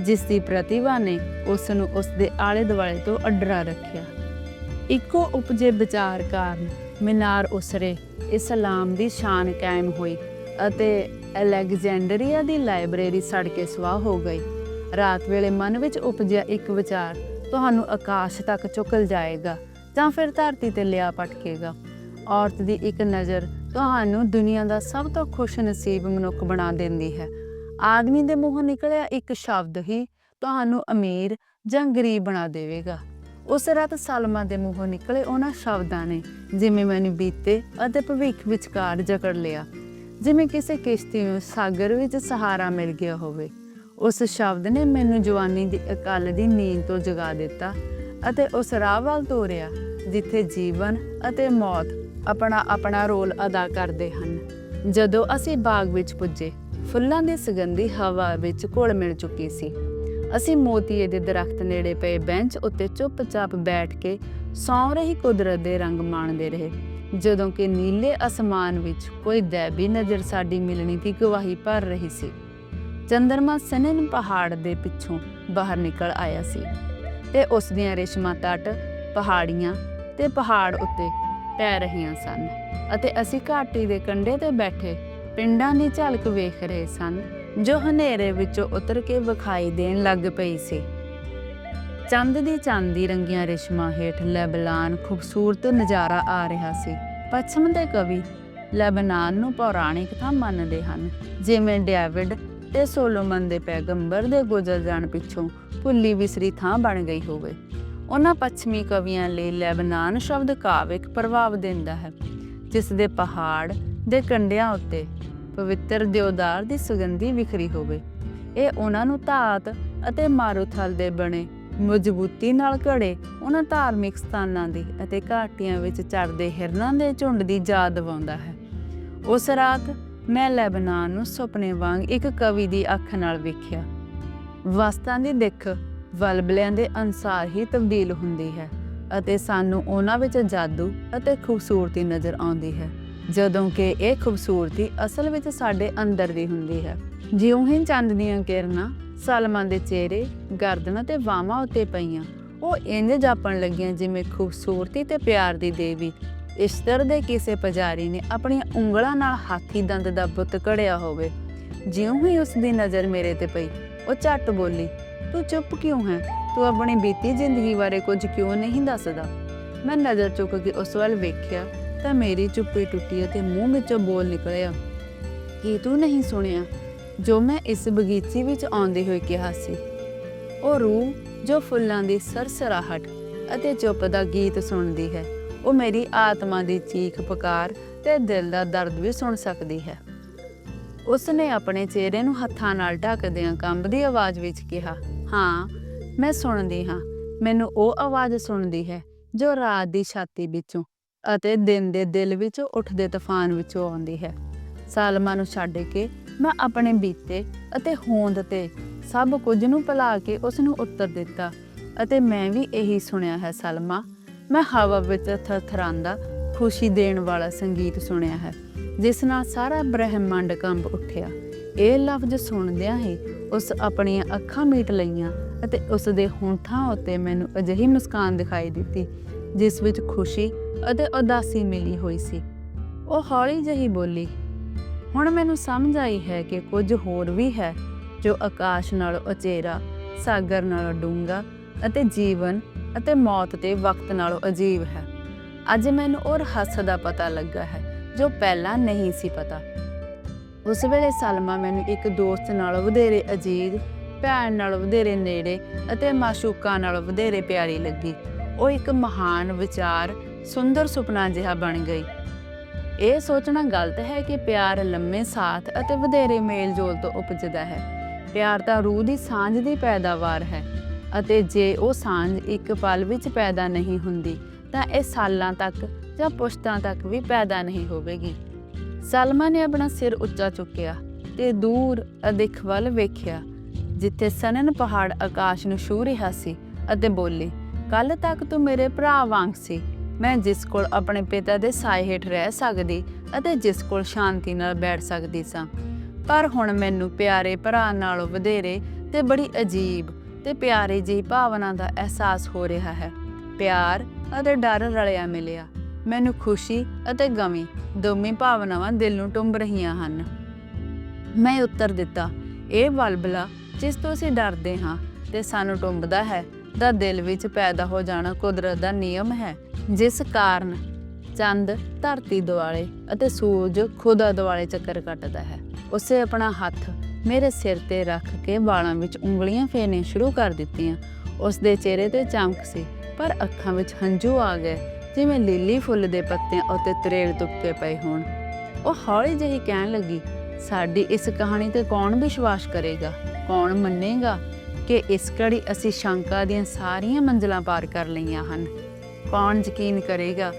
ਜਿਸ ਦੀ ਪ੍ਰਤਿਭਾ ਨੇ ਉਸ ਨੂੰ ਉਸ ਦੇ ਆਲੇ ਦੁਆਲੇ ਤੋਂ ਅੱਡਰਾ ਰੱਖਿਆ। ਇੱਕੋ ਉਪਜੇ ਵਿਚਾਰ ਕਾਰਨ ਮਿਨਾਰ ਉਸਰੇ। ਇਸਲਾਮ ਦੀ ਸ਼ਾਨ ਕਾਇਮ ਹੋਈ ਅਤੇ ਅਲੈਗਜ਼ੈਂਡਰੀਆ ਦੀ ਲਾਇਬ੍ਰੇਰੀ ਸੜ ਕੇ ਸਵਾਹ ਹੋ ਗਈ। ਰਾਤ ਵੇਲੇ ਮਨ ਵਿੱਚ ਉਪਜਿਆ ਇੱਕ ਵਿਚਾਰ, ਤੁਹਾਨੂੰ ਆਕਾਸ਼ ਤੱਕ ਚੁਕਲ ਜਾਏਗਾ ਜਾਂ ਫਿਰ ਧਰਤੀ ਤੇ ਲਿਆ ਪਟਕੇਗਾ? ਔਰਤ ਦੀ ਇੱਕ ਨਜ਼ਰ ਤੁਹਾਨੂੰ ਦੁਨੀਆ ਦਾ ਸਭ ਤੋਂ ਖੁਸ਼ ਨਸੀਬ ਮਨੁੱਖ ਬਣਾ ਦਿੰਦੀ ਹੈ। ਆਦਮੀ ਦੇ ਮੂੰਹੋਂ ਨਿਕਲਿਆ ਇੱਕ ਸ਼ਬਦ ਹੀ ਤੁਹਾਨੂੰ ਅਮੀਰ ਜਾਂ ਗਰੀਬ ਬਣਾ ਦੇਵੇਗਾ। ਉਸ ਰਾਤ ਸਲਮਾ ਦੇ ਮੂੰਹੋਂ ਨਿਕਲੇ ਉਹਨਾਂ ਸ਼ਬਦਾਂ ਨੇ, ਜਿਵੇਂ ਮੈਨੂੰ ਬੀਤੇ ਅਤੇ ਭਵਿੱਖ ਵਿਚਕਾਰ ਜਕੜ ਲਿਆ। ਜਿਵੇਂ ਕਿਸੇ ਕਿਸ਼ਤੀ ਨੂੰ ਸਾਗਰ ਵਿੱਚ ਸਹਾਰਾ ਮਿਲ ਗਿਆ ਹੋਵੇ। ਉਸ ਸ਼ਬਦ ਨੇ ਮੈਨੂੰ ਜਵਾਨੀ ਦੀ ਅਕਾਲ ਦੀ ਨੀਂਦ ਤੋਂ ਜਗਾ ਦਿੱਤਾ ਅਤੇ ਉਸ ਰਾਹ ਵੱਲ ਤੋਰਿਆ, ਜਿੱਥੇ ਜੀਵਨ ਅਤੇ ਮੌਤ ਆਪਣਾ ਆਪਣਾ ਰੋਲ ਅਦਾ ਕਰਦੇ ਹਨ। ਜਦੋਂ ਅਸੀਂ ਬਾਗ ਵਿੱਚ ਪੁੱਜੇ, ਫੁੱਲਾਂ ਦੀ ਸੁਗੰਧੀ ਹਵਾ ਵਿੱਚ ਘੁਲ ਮਿਲ ਚੁੱਕੀ ਸੀ। ਅਸੀਂ ਮੋਤੀਏ ਦੇ ਦਰਖਤ ਨੇੜੇ ਪਏ ਬੈਂਚ ਉੱਤੇ ਚੁੱਪਚਾਪ ਬੈਠ ਕੇ ਸੌਂ ਰਹੀ ਕੁਦਰਤ ਦੇ ਰੰਗ ਮਾਣਦੇ ਰਹੇ। ਜਦੋਂ ਕਿ ਨੀਲੇ ਅਸਮਾਨ ਵਿੱਚ ਕੋਈ ਦੈਬੀ ਨਜ਼ਰ ਸਾਡੀ ਮਿਲਣੀ ਦੀ ਗਵਾਹੀ ਭਰ ਰਹੀ ਸੀ। ਚੰਦਰਮਾ ਸਨਨ ਪਹਾੜ ਦੇ ਪਿੱਛੋਂ ਬਾਹਰ ਨਿਕਲ ਆਇਆ ਸੀ ਤੇ ਉਸ ਦੀਆਂ ਰੇਸ਼ਮਾ ਤੱਟ, ਪਹਾੜੀਆਂ ਤੇ ਪਹਾੜ ਉੱਤੇ ਪੈ ਰਹੀਆਂ ਸਨ ਅਤੇ ਅਸੀਂ ਘਾਟੀ ਦੇ ਕੰਢੇ ਤੇ ਬੈਠੇ ਪਿੰਡਾਂ ਦੀ ਝਲਕ ਵੇਖ ਰਹੇ ਸਨ। ਜੋ ਹਨੇਰੇ ਵਿੱਚੋਂ ਉਤਰ ਕੇ ਵਿਖਾਈ ਦੇਣ ਲੱਗ ਪਈ ਸੀ। ਚੰਦ ਦੀ ਚਾਂਦੀ ਰੰਗੀਆਂ ਰੇਸ਼ਮਾਂ ਹੇਠ ਲੈਬਨਾਨ ਖੂਬਸੂਰਤ ਨਜ਼ਾਰਾ ਆ ਰਿਹਾ ਸੀ। ਪੱਛਮ ਦੇ ਕਵੀ ਲੈਬਨਾਨ ਨੂੰ ਪੌਰਾਣਿਕ ਥਾਂ ਮੰਨਦੇ ਹਨ, ਜਿਵੇਂ ਡੇਵਿਡ ਤੇ ਸੋਲੋਮਨ ਦੇ ਪੈਗੰਬਰ ਦੇ ਗੁਜ਼ਰ ਜਾਣ ਪਿੱਛੋਂ ਭੁੱਲੀ ਵਿਸਰੀ ਥਾਂ ਬਣ ਗਈ ਹੋਵੇ। ਉਹਨਾਂ ਪੱਛਮੀ ਕਵੀਆਂ ਲਈ ਲੈਬਨਾਨ ਸ਼ਬਦ ਕਾਵਿਕ ਪ੍ਰਭਾਵ ਦਿੰਦਾ ਹੈ, ਜਿਸ ਦੇ ਪਹਾੜ ਦੇ ਕੰਢਿਆਂ ਉੱਤੇ ਪਵਿੱਤਰ ਦਿਉਦਾਰ ਦੀ ਸੁਗੰਧੀ ਵਿਖਰੀ ਹੋਵੇ। ਇਹ ਉਹਨਾਂ ਨੂੰ ਧਾਤ ਅਤੇ ਮਾਰੂਥਲ ਦੇ ਬਣੇ, ਮਜ਼ਬੂਤੀ ਨਾਲ ਘੜੇ ਉਹਨਾਂ ਧਾਰਮਿਕ ਸਥਾਨਾਂ ਦੀ ਅਤੇ ਘਾਟੀਆਂ ਵਿੱਚ ਚਰਦੇ ਹਿਰਨਾਂ ਦੇ ਝੁੰਡ ਦੀ ਯਾਦ ਦਿਵਾਉਂਦਾ ਹੈ। ਉਸ ਰਾਤ ਮੈਂ ਲੈਬਨਾਨ ਨੂੰ ਸੁਪਨੇ ਵਾਂਗ ਇੱਕ ਕਵੀ ਦੀ ਅੱਖ ਨਾਲ ਵੇਖਿਆ। ਵਸਤਾਂ ਦੀ ਦਿੱਖ ਵਲਬਲਿਆਂ ਦੇ ਅਨਸਾਰ ਹੀ ਤਬਦੀਲ ਹੁੰਦੀ ਹੈ ਅਤੇ ਸਾਨੂੰ ਉਹਨਾਂ ਵਿੱਚ ਜਾਦੂ ਅਤੇ ਖੂਬਸੂਰਤੀ ਨਜ਼ਰ ਆਉਂਦੀ ਹੈ। ਜਦੋਂ ਕਿ ਇਹ ਖੂਬਸੂਰਤੀ ਅਸਲ ਵਿੱਚ ਸਾਡੇ ਅੰਦਰ ਦੀ ਹੁੰਦੀ ਹੈ। ਜਿਉਂ ਹੀ ਚੰਦ ਦੀਆਂ ਕਿਰਨਾਂ, ਸਲਮਾਨ ਦੇ ਚਿਹਰੇ, ਗਰਦਨ ਅਤੇ ਬਾਹਾਂ ਉੱਤੇ ਪਈਆਂ, ਉਹ ਇੰਜ ਜਾਪਣ ਲੱਗੀਆਂ ਜਿਵੇਂ ਖੂਬਸੂਰਤੀ ਤੇ ਪਿਆਰ ਦੀ ਦੇਵੀ। ਇਸ਼ਤਰ ਦੇ ਕਿਸੇ ਪੁਜਾਰੀ ਨੇ ਆਪਣੀਆਂ ਉਂਗਲਾਂ ਨਾਲ ਹਾਥੀ ਦੰਦ ਦਾ ਬੁੱਤ ਘੜਿਆ ਹੋਵੇ। ਜਿਉਂ ਹੀ ਉਸ ਦੀ ਨਜ਼ਰ ਮੇਰੇ ਤੇ ਪਈ, ਉਹ ਝੱਟ ਬੋਲੀ, ਤੂੰ ਚੁੱਪ ਕਿਉਂ ਹੈ? ਤੂੰ ਆਪਣੀ ਬੀਤੀ ਜ਼ਿੰਦਗੀ ਬਾਰੇ ਕੁਝ ਕਿਉਂ ਨਹੀਂ ਦੱਸਦਾ? ਮੈਂ ਨਜ਼ਰ ਚੁੱਕ ਕੇ ਉਸ ਵੱਲ ਵੇਖਿਆ ਤਾਂ ਮੇਰੀ ਚੁੱਪੀ ਟੁੱਟੀ ਅਤੇ ਮੂੰਹ ਵਿੱਚੋਂ ਬੋਲ ਨਿਕਲਿਆ, ਕੀ ਤੂੰ ਨਹੀਂ ਸੁਣਿਆ? ਜੋ ਮੈਂ ਇਸ ਬਗੀਚੀ ਵਿੱਚ ਆਉਂਦੇ ਹੋਏ ਕਿਹਾ ਸੀ। ਉਹ ਰੂਹ ਜੋ ਫੁੱਲਾਂ ਦੀ ਸਰਸਰਾਹਟ ਅਤੇ ਚੁੱਪ ਦਾ ਗੀਤ ਸੁਣਦੀ ਹੈ, ਉਹ ਮੇਰੀ ਆਤਮਾ ਦੀ ਚੀਖ ਪੁਕਾਰ ਤੇ ਦਿਲ ਦਾ ਦਰਦ ਵੀ ਸੁਣ ਸਕਦੀ ਹੈ। ਉਸ ਨੇ ਆਪਣੇ ਚਿਹਰੇ ਨੂੰ ਹੱਥਾਂ ਨਾਲ ਢੱਕਦਿਆਂ ਕੰਬਦੀ ਆਵਾਜ਼ ਵਿੱਚ ਕਿਹਾ, ਹਾਂ, ਮੈਂ ਸੁਣਦੀ ਹਾਂ। ਮੈਨੂੰ ਉਹ ਆਵਾਜ਼ ਸੁਣਦੀ ਹੈ ਜੋ ਰਾਤ ਦੀ ਛਾਤੀ ਵਿੱਚੋਂ ਅਤੇ ਦਿਨ ਦੇ ਦਿਲ ਵਿੱਚ ਉੱਠਦੇ ਤੂਫਾਨ ਵਿੱਚੋਂ ਆਉਂਦੀ ਹੈ। ਸਾਲਮਾ ਨੂੰ ਛੱਡ ਕੇ ਮੈਂ ਆਪਣੇ ਬੀਤੇ ਅਤੇ ਹੋਂਦ ਤੇ ਸਭ ਕੁਝ ਨੂੰ ਭੁਲਾ ਕੇ ਉਸ ਨੂੰ ਉੱਤਰ ਦਿੱਤਾ ਅਤੇ ਮੈਂ ਵੀ ਇਹੀ ਸੁਣਿਆ ਹੈ ਸਲਮਾ। ਮੈਂ ਹਵਾ ਵਿੱਚ ਥਰਥਰਾਂਦਾ, ਖੁਸ਼ੀ ਦੇਣ ਵਾਲਾ ਸੰਗੀਤ ਸੁਣਿਆ ਹੈ, ਜਿਸ ਨਾਲ ਸਾਰਾ ਬ੍ਰਹਿਮੰਡ ਕੰਬ ਉੱਠਿਆ। ਇਹ ਲਫ਼ਜ਼ ਸੁਣਦਿਆਂ ਹੀ ਉਸ ਆਪਣੀਆਂ ਅੱਖਾਂ ਮੀਟ ਲਈਆਂ ਅਤੇ ਉਸ ਦੇ ਹੋਂਠਾਂ ਉੱਤੇ ਮੈਨੂੰ ਅਜਿਹੀ ਮੁਸਕਾਨ ਦਿਖਾਈ ਦਿੱਤੀ ਜਿਸ ਵਿੱਚ ਖੁਸ਼ੀ ਅਤੇ ਉਦਾਸੀ ਮਿਲੀ ਹੋਈ ਸੀ। ਉਹ ਹੌਲੀ ਜਿਹੀ ਬੋਲੀ, ਹੁਣ ਮੈਨੂੰ ਸਮਝ ਆਈ ਹੈ ਕਿ ਕੁਝ ਹੋਰ ਵੀ ਹੈ ਜੋ ਆਕਾਸ਼ ਨਾਲੋਂ ਉਚੇਰਾ, ਸਾਗਰ ਨਾਲੋਂ ਡੂੰਘਾ ਅਤੇ ਜੀਵਨ ਅਤੇ ਮੌਤ ਤੇ ਵਕਤ ਨਾਲੋਂ ਅਜੀਬ ਹੈ। ਅੱਜ ਮੈਨੂੰ ਉਹ ਰਹੱਸ ਦਾ ਪਤਾ ਲੱਗਾ ਹੈ ਜੋ ਪਹਿਲਾਂ ਨਹੀਂ ਸੀ ਪਤਾ। ਉਸ ਵੇਲੇ ਸਲਮਾ ਮੈਨੂੰ ਇੱਕ ਦੋਸਤ ਨਾਲੋਂ ਵਧੇਰੇ ਅਜੀਜ਼ ਭੈਣ ਨਾਲ ਵਧੇਰੇ ਨੇੜੇ ਅਤੇ ਮਾਸ਼ੂਕਾਂ ਨਾਲੋਂ ਵਧੇਰੇ ਪਿਆਰੀ ਲੱਗੀ। ਉਹ ਇੱਕ ਮਹਾਨ ਵਿਚਾਰ, ਸੁੰਦਰ ਸੁਪਨਾ ਜਿਹਾ ਬਣ ਗਈ। ਇਹ ਸੋਚਣਾ ਗਲਤ ਹੈ ਕਿ ਪਿਆਰ ਲੰਮੇ ਸਾਥ ਅਤੇ ਵਧੇਰੇ ਮੇਲ-ਜੋਲ ਤੋਂ ਉਪਜਦਾ ਹੈ। ਪਿਆਰ ਤਾਂ ਰੂਹ ਦੀ ਸਾਂਝ ਦੀ ਪੈਦਾਵਾਰ ਹੈ ਅਤੇ ਜੇ ਉਹ ਸਾਂਝ ਇੱਕ ਪਲ ਵਿੱਚ ਪੈਦਾ ਨਹੀਂ ਹੁੰਦੀ, ਤਾਂ ਇਹ ਸਾਲਾਂ ਤੱਕ ਜਾਂ ਪੁਸ਼ਤਾਂ ਤੱਕ ਵੀ ਪੈਦਾ ਨਹੀਂ ਹੋਵੇਗੀ। ਸਲਮਾ ਨੇ ਆਪਣਾ ਸਿਰ ਉੱਚਾ ਚੁੱਕਿਆ ਤੇ ਦੂਰ ਅਦਿੱਖ ਵੱਲ ਵੇਖਿਆ, ਜਿੱਥੇ ਸਨਨ ਪਹਾੜ ਆਕਾਸ਼ ਨੂੰ ਛੂ ਰਿਹਾ ਸੀ ਅਤੇ ਬੋਲੀ ਕੱਲ ਤੱਕ ਤੂੰ ਮੇਰੇ ਭਰਾ ਵਾਂਗ ਸੀ। ਮੈਂ ਜਿਸ ਕੋਲ ਆਪਣੇ ਪਿਤਾ ਦੇ ਸਾਏ ਹੇਠ ਰਹਿ ਸਕਦੀ ਅਤੇ ਜਿਸ ਕੋਲ ਸ਼ਾਂਤੀ ਨਾਲ ਬੈਠ ਸਕਦੀ ਸਾਂ। ਪਰ ਹੁਣ ਮੈਨੂੰ ਪਿਆਰੇ ਭਰਾ ਨਾਲੋਂ ਵਧੇਰੇ ਤੇ ਬੜੀ ਅਜੀਬ ਤੇ ਪਿਆਰੀ ਜਿਹੀ ਭਾਵਨਾ ਦਾ ਅਹਿਸਾਸ ਹੋ ਰਿਹਾ ਹੈ। ਪਿਆਰ ਅਤੇ ਡਰ ਰਲਿਆ ਮਿਲਿਆ। ਮੈਨੂੰ ਖੁਸ਼ੀ ਅਤੇ ਗਮੀ ਦੋਵੇਂ ਭਾਵਨਾਵਾਂ ਦਿਲ ਨੂੰ ਟੁੰਬ ਰਹੀਆਂ ਹਨ। ਮੈਂ ਉੱਤਰ ਦਿੱਤਾ, ਇਹ ਵਲਬਲਾ ਜਿਸ ਤੋਂ ਅਸੀਂ ਡਰਦੇ ਹਾਂ ਤੇ ਸਾਨੂੰ ਟੁੰਬਦਾ ਹੈ ਦਾ ਦਿਲ ਵਿੱਚ ਪੈਦਾ ਹੋ ਜਾਣਾ ਕੁਦਰਤ ਦਾ ਨਿਯਮ ਹੈ, ਜਿਸ ਕਾਰਨ ਚੰਦ ਧਰਤੀ ਦੁਆਲੇ ਅਤੇ ਸੂਰਜ ਖੁਦਾ ਦੁਆਲੇ ਚੱਕਰ ਕੱਟਦਾ ਹੈ। ਉਸੇ ਆਪਣਾ ਹੱਥ ਮੇਰੇ ਸਿਰ ਤੇ ਰੱਖ ਕੇ ਵਾਲਾਂ ਵਿੱਚ ਉਂਗਲੀਆਂ ਫੇਰਨੀਆਂ ਸ਼ੁਰੂ ਕਰ ਦਿੱਤੀਆਂ। ਉਸ ਦੇ ਚਿਹਰੇ ਤੇ ਚਮਕ ਸੀ, ਪਰ ਅੱਖਾਂ ਵਿੱਚ ਹੰਝੂ ਆ ਗਏ, ਜਿਵੇਂ ਲੀਲੀ ਫੁੱਲ ਦੇ ਪੱਤਿਆਂ ਉੱਤੇ ਤਰੇਲ ਤੁਪਕੇ ਪਏ ਹੋਣ। ਉਹ ਹੌਲੀ ਜਿਹੀ ਕਹਿਣ ਲੱਗੀ, ਸਾਡੀ ਇਸ ਕਹਾਣੀ ਤੇ ਕੌਣ ਵਿਸ਼ਵਾਸ ਕਰੇਗਾ? ਕੌਣ ਮੰਨੇਗਾ? ਕਿ ਇਸ ਘੜੀ ਅਸੀਂ ਸ਼ੰਕਾ ਦੀਆਂ ਸਾਰੀਆਂ ਮੰਜ਼ਲਾਂ ਪਾਰ ਕਰ ਲਈਆਂ ਹਨ। ਕੌਣ ਯਕੀਨ ਕਰੇਗਾ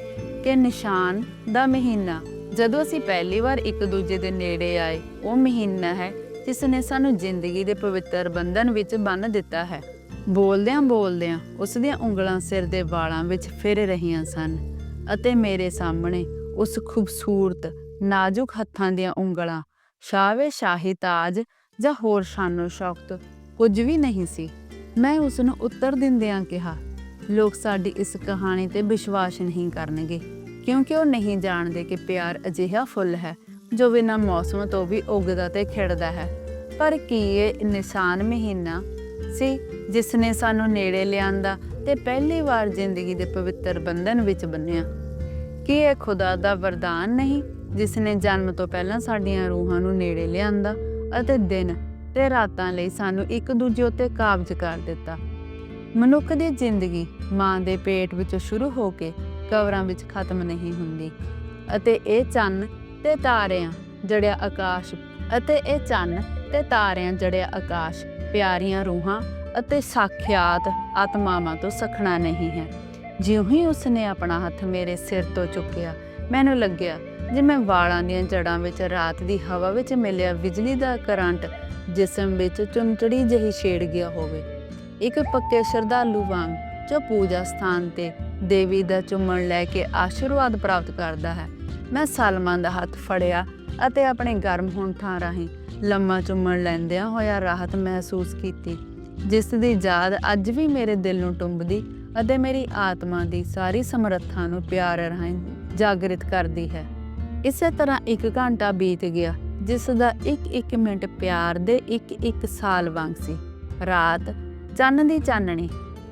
ਕਿ ਨਿਸ਼ਾਨ ਦਾ ਮਹੀਨਾ, ਜਦੋਂ ਅਸੀਂ ਪਹਿਲੀ ਵਾਰ ਇੱਕ ਦੂਜੇ ਦੇ ਨੇੜੇ ਆਏ, ਉਹ ਮਹੀਨਾ ਹੈ ਜਿਸ ਨੇ ਸਾਨੂੰ ਜ਼ਿੰਦਗੀ ਦੇ ਪਵਿੱਤਰ ਬੰਧਨ ਵਿੱਚ ਬੰਨ੍ਹ ਦਿੱਤਾ ਹੈ। ਬੋਲਦਿਆਂ ਬੋਲਦਿਆਂ ਉਸ ਦੀਆਂ ਉਂਗਲਾਂ ਸਿਰ ਦੇ ਵਾਲਾਂ ਵਿੱਚ ਫਿਰ ਰਹੀਆਂ ਸਨ ਅਤੇ ਮੇਰੇ ਸਾਹਮਣੇ ਉਸ ਖੂਬਸੂਰਤ, ਨਾਜ਼ੁਕ ਹੱਥਾਂ ਦੀਆਂ ਉਂਗਲਾਂ ਸ਼ਾਵੇ ਸ਼ਾਹੀ ਤਾਜ ਜਾਂ ਹੋਰ ਸ਼ਾਨੋ ਸ਼ੌਕਤ ਕੁਝ ਵੀ ਨਹੀਂ ਸੀ। ਮੈਂ ਉਸ ਨੂੰ ਉੱਤਰ ਦਿੰਦਿਆਂ ਕਿਹਾ, ਲੋਕ ਸਾਡੀ ਇਸ ਕਹਾਣੀ ਤੇ ਵਿਸ਼ਵਾਸ ਨਹੀਂ ਕਰਨਗੇ, ਕਿਉਂਕਿ ਉਹ ਨਹੀਂ ਜਾਣਦੇ ਕਿ ਪਿਆਰ ਅਜਿਹਾ ਫੁੱਲ ਹੈ, ਜੋ ਬਿਨਾਂ ਮੌਸਮ ਤੋਂ ਵੀ ਉੱਗਦਾ ਤੇ ਖਿੜਦਾ ਹੈ। ਪਰ ਕੀ ਇਹ ਨਿਸ਼ਾਨ ਮਹੀਨਾ ਸੀ ਜਿਸ ਨੇ ਸਾਨੂੰ ਨੇੜੇ ਲਿਆਂਦਾ ਤੇ ਪਹਿਲੀ ਵਾਰ ਜ਼ਿੰਦਗੀ ਦੇ ਪਵਿੱਤਰ ਬੰਧਨ ਵਿੱਚ ਬੰਨਿਆ? ਕੀ ਇਹ ਖੁਦਾ ਦਾ ਵਰਦਾਨ ਨਹੀਂ ਜਿਸ ਨੇ ਜਨਮ ਤੋਂ ਪਹਿਲਾਂ ਸਾਡੀਆਂ ਰੂਹਾਂ ਨੂੰ ਨੇੜੇ ਲਿਆਂਦਾ ਅਤੇ ਦਿਨ ਤੇ ਰਾਤਾਂ ਲਈ ਸਾਨੂੰ ਇੱਕ ਦੂਜੇ ਉੱਤੇ ਕਾਬਜ਼ ਕਰ ਦਿੱਤਾ। ਮਨੁੱਖ ਦੀ ਜ਼ਿੰਦਗੀ ਮਾਂ ਦੇ ਪੇਟ ਵਿੱਚੋਂ ਸ਼ੁਰੂ ਹੋ ਕੇ ਕਵਰਾਂ ਵਿੱਚ ਖਤਮ ਨਹੀਂ ਹੁੰਦੀ ਅਤੇ ਇਹ ਚੰਨ ਤੇ ਤਾਰਿਆਂ, ਜੜਿਆ ਆਕਾਸ਼ ਅਤੇ ਇਹ ਚੰਨ ਤੇ ਤਾਰਿਆਂ, ਜੜਿਆ ਆਕਾਸ਼ ਪਿਆਰੀਆਂ ਰੂਹਾਂ ਅਤੇ ਸਾਖਿਆਤ ਆਤਮਾਵਾਂ ਤੋਂ ਸਖਣਾ ਨਹੀਂ ਹੈ। ਜਿਉਂ ਹੀ ਉਸਨੇ ਆਪਣਾ ਹੱਥ ਮੇਰੇ ਸਿਰ ਤੋਂ ਚੁੱਕਿਆ, ਮੈਨੂੰ ਲੱਗਿਆ ਜਿਵੇਂ ਵਾਲਾਂ ਦੀਆਂ ਜੜਾਂ ਵਿੱਚ ਰਾਤ ਦੀ ਹਵਾ ਵਿੱਚ ਮਿਲਿਆ ਬਿਜਲੀ ਦਾ ਕਰੰਟ ਜਿਸਮ ਵਿੱਚ ਚੁੰਚੜੀ ਜਿਹੀ ਛੇੜ ਗਿਆ ਹੋਵੇ। ਇੱਕ ਪੱਕੇ ਸ਼ਰਧਾਲੂ ਵਾਂਗ ਜੋ ਪੂਜਾ ਸਥਾਨ ਤੇ ਦੇਵੀ ਦਾ ਚੁੰਮਣ ਲੈ ਕੇ ਆਸ਼ੀਰਵਾਦ ਪ੍ਰਾਪਤ ਕਰਦਾ ਹੈ, ਮੈਂ ਸਲਮਾਨ ਦਾ ਹੱਥ ਫੜਿਆ ਅਤੇ ਆਪਣੇ ਗਰਮ ਹੋਂਠਾਂ ਰਾਹੀਂ ਲੰਮਾ ਚੁੰਮਣ ਲੈਂਦਿਆਂ ਹੋਇਆ ਰਾਹਤ ਮਹਿਸੂਸ ਕੀਤੀ, ਜਿਸ ਦੀ ਯਾਦ ਅੱਜ ਵੀ ਮੇਰੇ ਦਿਲ ਨੂੰ ਟੁੰਬਦੀ ਅਤੇ ਮੇਰੀ ਆਤਮਾ ਦੀ ਸਾਰੀ ਸਮਰੱਥਾ ਨੂੰ ਪਿਆਰ ਰਾਹੀਂ ਜਾਗਰਿਤ ਕਰਦੀ ਹੈ। ਇਸੇ ਤਰ੍ਹਾਂ ਇੱਕ ਘੰਟਾ ਬੀਤ ਗਿਆ ਜਿਸ ਦਾ ਇੱਕ ਇੱਕ ਮਿੰਟ ਪਿਆਰ ਦੇ ਇੱਕ ਇੱਕ ਸਾਲ ਵਾਂਗ ਸੀ। ਰਾਤ ਚੰਨ ਦੀ ਚਾਨਣੀ,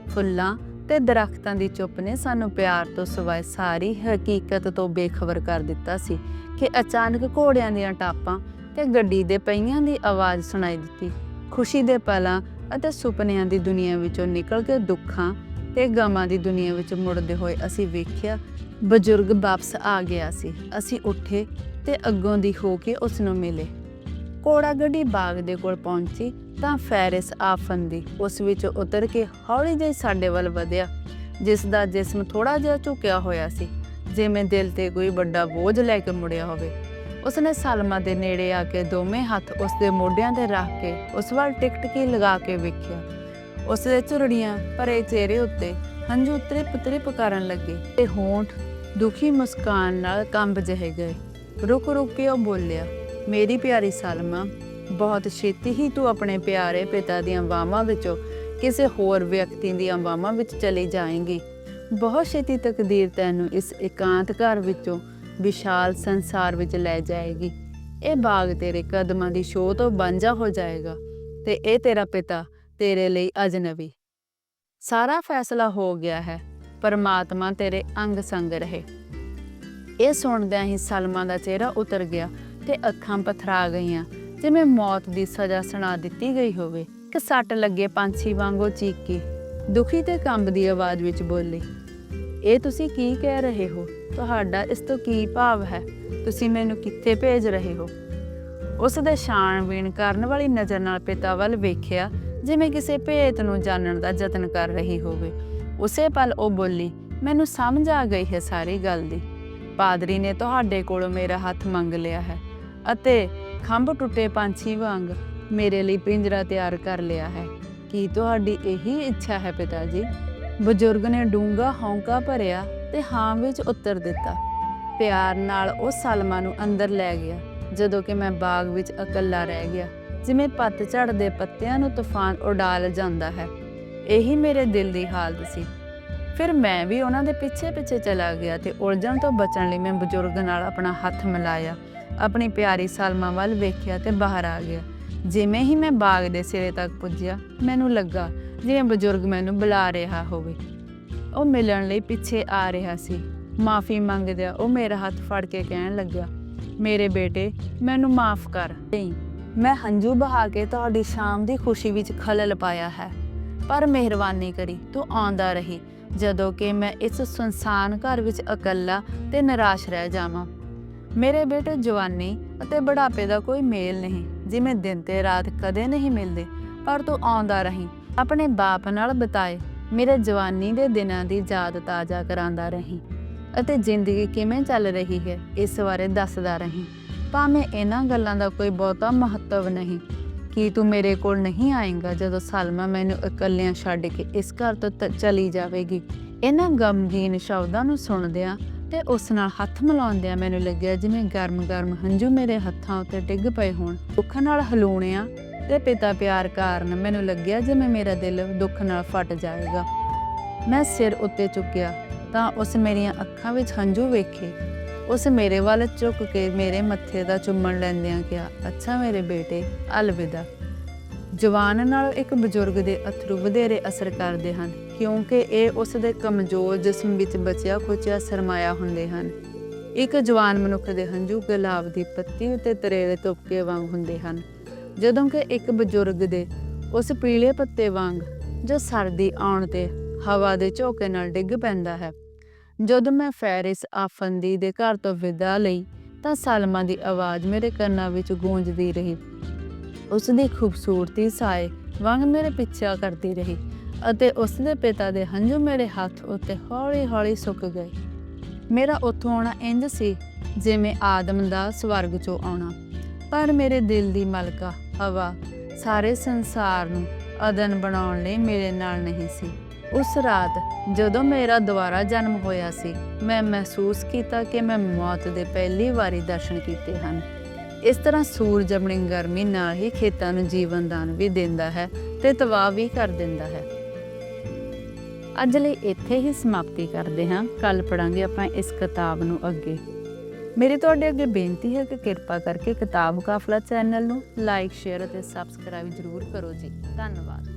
ਫੁੱਲਾਂ ਤੇ ਦਰਖਤਾਂ ਦੀ ਚੁੱਪ ਨੇ ਸਾਨੂੰ ਪਿਆਰ ਤੋਂ ਸਿਵਾਏ ਸਾਰੀ ਹਕੀਕਤ ਤੋਂ ਬੇਖਬਰ ਕਰ ਦਿੱਤਾ ਸੀ ਕਿ ਅਚਾਨਕ ਘੋੜਿਆਂ ਦੀਆਂ ਟਾਪਾਂ ਤੇ ਗੱਡੀ ਦੇ ਪਹੀਆਂ ਦੀ ਆਵਾਜ਼ ਸੁਣਾਈ ਦਿੱਤੀ। ਖੁਸ਼ੀ ਦੇ ਪਲਾਂ ਅਤੇ ਸੁਪਨਿਆਂ ਦੀ ਦੁਨੀਆ ਵਿੱਚੋਂ ਨਿਕਲ ਕੇ ਦੁੱਖਾਂ ਤੇ ਗਮਾਂ ਦੀ ਦੁਨੀਆ ਵਿੱਚ ਮੁੜਦੇ ਹੋਏ ਅਸੀਂ ਵੇਖਿਆ, ਬਜ਼ੁਰਗ ਵਾਪਸ ਆ ਗਿਆ ਸੀ। ਅਸੀਂ ਉੱਠੇ ਤੇ ਅੱਗੋਂ ਦੀ ਹੋ ਕੇ ਉਸ ਨੂੰ ਮਿਲੇ। ਕੋੜਾ ਗੱਡੀ ਬਾਗ ਦੇ ਕੋਲ ਪਹੁੰਚੀ ਤਾਂ ਫੈਰਿਸ ਆਫੰਦੀ ਉਸ ਵਿੱਚ ਉਤਰ ਕੇ ਹੌਲੀ ਜਿਹੀ ਸਾਡੇ ਵੱਲ ਵਧਿਆ ਜਿਸ ਦਾ ਜਿਸਮ ਥੋੜਾ ਜਿਹਾ ਝੁਕਿਆ ਹੋਇਆ ਸੀ, ਜਿਵੇਂ ਦਿਲ ਤੇ ਕੋਈ ਵੱਡਾ ਬੋਝ ਲੈ ਕੇ ਮੁੜਿਆ ਹੋਵੇ। ਉਸਨੇ ਸਲਮਾ ਦੇ ਨੇੜੇ ਆ ਕੇ ਦੋਵੇਂ ਹੱਥ ਉਸ ਦੇ ਮੋਢਿਆਂ ਤੇ ਰੱਖ ਕੇ ਉਸ ਵੱਲ ਟਿਕਟਕੀ ਲਗਾ ਕੇ ਵੇਖਿਆ। ਉਸ ਦੇ ਝੁਰੜੀਆਂ ਭਰੇ ਚਿਹਰੇ ਉੱਤੇ ਹੰਝੂ ਤ੍ਰਿਪ ਤ੍ਰਿਪ ਕਰਨ ਲੱਗੇ ਤੇ ਹੋਂਠ ਦੁਖੀ ਮੁਸਕਾਨ ਨਾਲ ਕੰਬ ਜਿਹੇ ਗਏ। ਰੁਕ ਰੁਕ ਕੇ ਉਹ ਬੋਲਿਆ, ਮੇਰੀ ਪਿਆਰੀ ਸਲਮਾ, ਬਹੁਤ ਛੇਤੀ ਹੀ ਤੂੰ ਆਪਣੇ ਪਿਆਰੇ ਪਿਤਾ ਦੀਆਂ ਬਾਹਾਂ ਵਿੱਚੋਂ ਕਿਸੇ ਹੋਰ ਵਿਅਕਤੀ ਦੀਆਂ ਬਾਹਾਂ ਵਿੱਚ ਚਲੀ ਜਾਏਂਗੀ। ਬਹੁਤ ਛੇਤੀ ਤਕਦੀਰ ਤੈਨੂੰ ਇਸ ਇਕਾਂਤ ਘਰ ਵਿੱਚੋਂ ਵਿਸ਼ਾਲ ਸੰਸਾਰ ਵਿੱਚ ਲੈ ਜਾਏਗੀ। ਇਹ ਬਾਗ ਤੇਰੇ ਕਦਮਾਂ ਦੀ ਛੋਹ ਤੋਂ ਬਾਂਝਾ ਹੋ ਜਾਏਗਾ ਤੇ ਇਹ ਤੇਰਾ ਪਿਤਾ ਤੇਰੇ ਲਈ ਅਜਨਬੀ। ਸਾਰਾ ਫੈਸਲਾ ਹੋ ਗਿਆ ਹੈ। ਪਰਮਾਤਮਾ ਤੇਰੇ ਅੰਗ ਸੰਗ ਰਹੇ। ਇਹ ਸੁਣਦਿਆਂ ਹੀ ਸਲਮਾ ਦਾ ਚਿਹਰਾ ਉਤਰ ਗਿਆ ਤੇ ਅੱਖਾਂ ਪਥਰਾ ਗਈਆਂ। ਜਿਵੇਂ ਮੌਤ ਦੀ ਸਜ਼ਾ ਸੁਣਾ ਦਿੱਤੀ ਗਈ ਹੋਵੇ। ਕਿ ਸੱਟ ਲੱਗੇ ਪੰਛੀ ਵਾਂਗੋ ਚੀਕੀ। ਦੁਖੀ ਤੇ ਕੰਬਦੀ ਆਵਾਜ਼ ਵਿੱਚ ਬੋਲੀ, ਇਹ ਤੁਸੀਂ ਕੀ ਕਹਿ ਰਹੇ ਹੋ? ਤੁਹਾਡਾ ਇਸ ਤੋਂ ਕੀ ਭਾਵ ਹੈ? ਤੁਸੀਂ ਮੈਨੂੰ ਕਿੱਥੇ ਭੇਜ ਰਹੇ ਹੋ? ਉਸ ਦੇ ਛਾਣਬੀਣ ਕਰਨ ਵਾਲੀ ਨਜ਼ਰ ਨਾਲ ਪਿਤਾ ਵੱਲ ਵੇਖਿਆ, ਜਿਵੇਂ ਕਿਸੇ ਭੇਤ ਨੂੰ ਜਾਣਨ ਦਾ ਯਤਨ ਕਰ ਰਹੀ ਹੋਵੇ। ਉਸੇ ਪਲ ਉਹ ਬੋਲੀ, ਮੈਨੂੰ ਸਮਝ ਆ ਗਈ ਹੈ ਸਾਰੀ ਗੱਲ ਦੀ। ਪਾਦਰੀ ਨੇ ਤੁਹਾਡੇ ਕੋਲੋਂ ਮੇਰਾ ਹੱਥ ਮੰਗ ਲਿਆ ਹੈ ਅਤੇ ਖੰਭ ਟੁੱਟੇ ਪੰਛੀ ਵਾਂਗ ਮੇਰੇ ਲਈ ਪਿੰਜਰਾ ਤਿਆਰ ਕਰ ਲਿਆ ਹੈ। ਕੀ ਤੁਹਾਡੀ ਇਹੀ ਇੱਛਾ ਹੈ ਪਿਤਾ ਜੀ ਬਜ਼ੁਰਗ ਨੇ ਡੂੰਗਾ ਹੌਂਕਾ ਭਰਿਆ ਤੇ ਹਾਂ ਵਿੱਚ ਉੱਤਰ ਦਿੱਤਾ। ਪਿਆਰ ਨਾਲ ਉਹ ਸਲਮਾ ਨੂੰ ਅੰਦਰ ਲੈ ਗਿਆ, ਜਦੋਂ ਕਿ ਮੈਂ ਬਾਗ ਵਿੱਚ ਇਕੱਲਾ ਰਹਿ ਗਿਆ, ਜਿਵੇਂ ਪੱਤਝੜ ਦੇ ਪੱਤਿਆਂ ਨੂੰ ਤੂਫਾਨ ਉਡਾਲ ਜਾਂਦਾ ਹੈ। ਇਹੀ ਮੇਰੇ ਦਿਲ ਦੀ ਹਾਲਤ ਸੀ। ਫਿਰ ਮੈਂ ਵੀ ਉਹਨਾਂ ਦੇ ਪਿੱਛੇ ਪਿੱਛੇ ਚਲਾ ਗਿਆ ਤੇ ਉਲਝਣ ਤੋਂ ਬਚਣ ਲਈ ਮੈਂ ਬਜ਼ੁਰਗ ਨਾਲ ਆਪਣਾ ਹੱਥ ਮਿਲਾਇਆ, ਆਪਣੀ ਪਿਆਰੀ ਸਲਮਾ ਵੱਲ ਵੇਖਿਆ ਤੇ ਬਾਹਰ ਆ ਗਿਆ। ਜਿਵੇਂ ਹੀ ਮੈਂ ਬਾਗ ਦੇ ਸਿਰੇ ਤੱਕ ਪੁੱਜਿਆ, ਮੈਨੂੰ ਲੱਗਾ ਜਿਵੇਂ ਬਜ਼ੁਰਗ ਮੈਨੂੰ ਬੁਲਾ ਰਿਹਾ ਹੋਵੇ। ਉਹ ਮਿਲਣ ਲਈ ਪਿੱਛੇ ਆ ਰਿਹਾ ਸੀ। ਮਾਫੀ ਮੰਗਦਿਆਂ ਉਹ ਮੇਰਾ ਹੱਥ ਫੜ ਕੇ ਕਹਿਣ ਲੱਗਾ ਮੇਰੇ ਬੇਟੇ, ਮੈਨੂੰ ਮਾਫ ਕਰ। ਨਹੀਂ, ਮੈਂ ਹੰਝੂ ਬਹਾ ਕੇ ਤੁਹਾਡੀ ਸ਼ਾਮ ਦੀ ਖੁਸ਼ੀ ਵਿੱਚ ਖਲਲ ਪਾਇਆ ਹੈ। ਪਰ ਮਿਹਰਬਾਨੀ ਕਰੀ, ਤੂੰ ਆਉਂਦਾ ਰਹੀ। ਜਦੋਂ ਕਿ ਮੈਂ ਇਸ ਸੁਨਸਾਨ ਘਰ ਵਿੱਚ ਇਕੱਲਾ ਤੇ ਨਿਰਾਸ਼ ਰਹਿ ਜਾਵਾਂ। ਮੇਰੇ ਬੇਟੇ ਜਵਾਨੀ ਅਤੇ ਬੁਢਾਪੇ ਦਾ ਕੋਈ ਮੇਲ ਨਹੀਂ, ਜਿਵੇਂ ਦਿਨ ਤੇ ਰਾਤ ਕਦੇ ਨਹੀਂ ਮਿਲਦੇ, ਪਰ ਤੂੰ ਆਉਂਦਾ ਰਹੀਂ, ਆਪਣੇ ਬਾਪ ਨਾਲ ਬਿਤਾਏ। ਮੇਰੇ ਜਵਾਨੀ ਦੇ ਦਿਨਾਂ ਦੀ ਯਾਦ ਤਾਜ਼ਾ ਕਰਾਂਦਾ ਰਹੀਂ ਅਤੇ ਜ਼ਿੰਦਗੀ ਕਿਵੇਂ ਚੱਲ ਰਹੀ ਹੈ, ਇਸ ਬਾਰੇ ਦੱਸਦਾ ਰਹੀਂ। ਭਾਵੇਂ ਇਹਨਾਂ ਗੱਲਾਂ ਦਾ ਕੋਈ ਬਹੁਤਾ ਮਹੱਤਵ ਨਹੀਂ ਕੀ ਤੂੰ ਮੇਰੇ ਕੋਲ ਨਹੀਂ ਆਏਗਾ ਜਦੋਂ ਸਲਮਾ ਮੈਨੂੰ ਇਕੱਲਿਆਂ ਛੱਡ ਕੇ ਇਸ ਘਰ ਤੋਂ ਤ- ਚਲੀ ਜਾਵੇਗੀ। ਇਹਨਾਂ ਗਮਗੀਨ ਸ਼ਬਦਾਂ ਨੂੰ ਸੁਣਦਿਆਂ ਤੇ ਉਸ ਨਾਲ ਹੱਥ ਮਿਲਾਉਂਦਿਆਂ ਮੈਨੂੰ ਲੱਗਿਆ ਜਿਵੇਂ ਗਰਮ-ਗਰਮ ਹੰਝੂ ਮੇਰੇ ਹੱਥਾਂ ਉੱਤੇ ਡਿੱਗ ਪਏ ਹੋਣ। ਦੁੱਖ ਨਾਲ ਹਲੂਣਿਆ ਤੇ ਪਿਤਾ ਪਿਆਰ ਕਾਰਨ ਮੈਨੂੰ ਲੱਗਿਆ ਜਿਵੇਂ ਮੇਰਾ ਦਿਲ ਦੁੱਖ ਨਾਲ ਫਟ ਜਾਏਗਾ। ਮੈਂ ਸਿਰ ਉੱਤੇ ਚੁੱਕਿਆ ਤਾਂ ਉਸ ਮੇਰੀਆਂ ਅੱਖਾਂ ਵਿੱਚ ਹੰਝੂ ਵੇਖੇ। ਉਸ ਮੇਰੇ ਵੱਲ ਝੁੱਕ ਕੇ ਮੇਰੇ ਮੱਥੇ ਦਾ ਚੁੰਮਣ ਲੈਂਦਿਆਂ ਕਿਹਾ, ਅੱਛਾ ਮੇਰੇ ਬੇਟੇ, ਅਲਵਿਦਾ। ਜਵਾਨ ਨਾਲ ਇੱਕ ਬਜ਼ੁਰਗ ਦੇ ਅਥਰੂ ਵਧੇਰੇ ਅਸਰ ਕਰਦੇ ਹਨ, ਕਿਉਂਕਿ ਇਹ ਉਸ ਦੇ ਕਮਜ਼ੋਰ ਜਿਸਮ ਵਿੱਚ ਬਚਿਆ ਖੁਚਿਆ ਸਰਮਾਇਆ ਹੁੰਦੇ ਹਨ। ਇੱਕ ਜਵਾਨ ਮਨੁੱਖ ਦੇ ਹੰਝੂ ਗੁਲਾਬ ਦੀ ਪੱਤੀ ਉੱਤੇ ਤਰੇਲੇ ਤੁਪਕੇ ਵਾਂਗ ਹੁੰਦੇ ਹਨ। ਜਦੋਂ ਕਿ ਇੱਕ ਬਜ਼ੁਰਗ ਦੇ ਉਸ ਪੀਲੇ ਪੱਤੇ ਵਾਂਗ, ਜੋ ਸਰਦੀ ਆਉਣ ਤੇ ਹਵਾ ਦੇ ਝੋਕੇ ਨਾਲ ਡਿੱਗ ਪੈਂਦਾ ਹੈ। ਜਦੋਂ ਮੈਂ ਫੈਰਿਸ ਆਫੰਦੀ ਦੇ ਘਰ ਤੋਂ ਵਿਦਾ ਲਈ, ਤਾਂ ਸਲਮਾ ਦੀ ਆਵਾਜ਼ ਮੇਰੇ ਕੰਨਾਂ ਵਿੱਚ ਗੂੰਜਦੀ ਰਹੀ। ਉਸ ਦੀ ਖੂਬਸੂਰਤੀ ਸਾਏ ਵਾਂਗ ਮੇਰੇ ਪਿੱਛਾ ਕਰਦੀ ਰਹੀ ਅਤੇ ਉਸ ਦੇ ਪਿਤਾ ਦੇ ਹੰਝੂ ਮੇਰੇ ਹੱਥ ਉੱਤੇ ਹੌਲੀ-ਹੌਲੀ ਸੁੱਕ ਗਏ। ਮੇਰਾ ਉੱਥੋਂ ਆਉਣਾ ਇੰਜ ਸੀ ਜਿਵੇਂ ਆਦਮ ਦਾ ਸਵਰਗ ਚੋਂ ਆਉਣਾ। ਪਰ ਮੇਰੇ ਦਿਲ ਦੀ ਮਲਕਾ ਹਵਾ ਸਾਰੇ ਸੰਸਾਰ ਨੂੰ ਅਦਨ ਬਣਾਉਣ ਲਈ ਮੇਰੇ ਨਾਲ ਨਹੀਂ ਸੀ। ਉਸ ਰਾਤ ਜਦੋਂ ਮੇਰਾ ਦੁਬਾਰਾ ਜਨਮ ਹੋਇਆ ਸੀ, ਮੈਂ ਮਹਿਸੂਸ ਕੀਤਾ ਕਿ ਮੈਂ ਮੌਤ ਦੇ ਪਹਿਲੀ ਵਾਰੀ ਦਰਸ਼ਨ ਕੀਤੇ ਹਨ। ਇਸ ਤਰ੍ਹਾਂ ਸੂਰਜ ਆਪਣੀ ਗਰਮੀ ਨਾਲ ਹੀ ਖੇਤਾਂ ਨੂੰ ਜੀਵਨ ਦਾਨ ਵੀ ਦਿੰਦਾ ਹੈ ਤੇ ਤਬਾਹ ਵੀ ਕਰ ਦਿੰਦਾ ਹੈ। ਅੱਜ ਲਈ ਇੱਥੇ ਹੀ ਸਮਾਪਤੀ ਕਰਦੇ ਹਾਂ। ਕੱਲ ਪੜਾਂਗੇ ਆਪਾਂ ਇਸ ਕਿਤਾਬ ਨੂੰ ਅੱਗੇ। ਮੇਰੀ ਤੁਹਾਡੇ ਅੱਗੇ ਬੇਨਤੀ ਹੈ ਕਿ ਕਿਰਪਾ ਕਰਕੇ ਕਿਤਾਬ ਕਾਫਲਾ ਚੈਨਲ ਨੂੰ ਲਾਈਕ, ਸ਼ੇਅਰ ਅਤੇ ਸਬਸਕ੍ਰਾਈਬ ਜ਼ਰੂਰ ਕਰੋ ਜੀ। ਧੰਨਵਾਦ।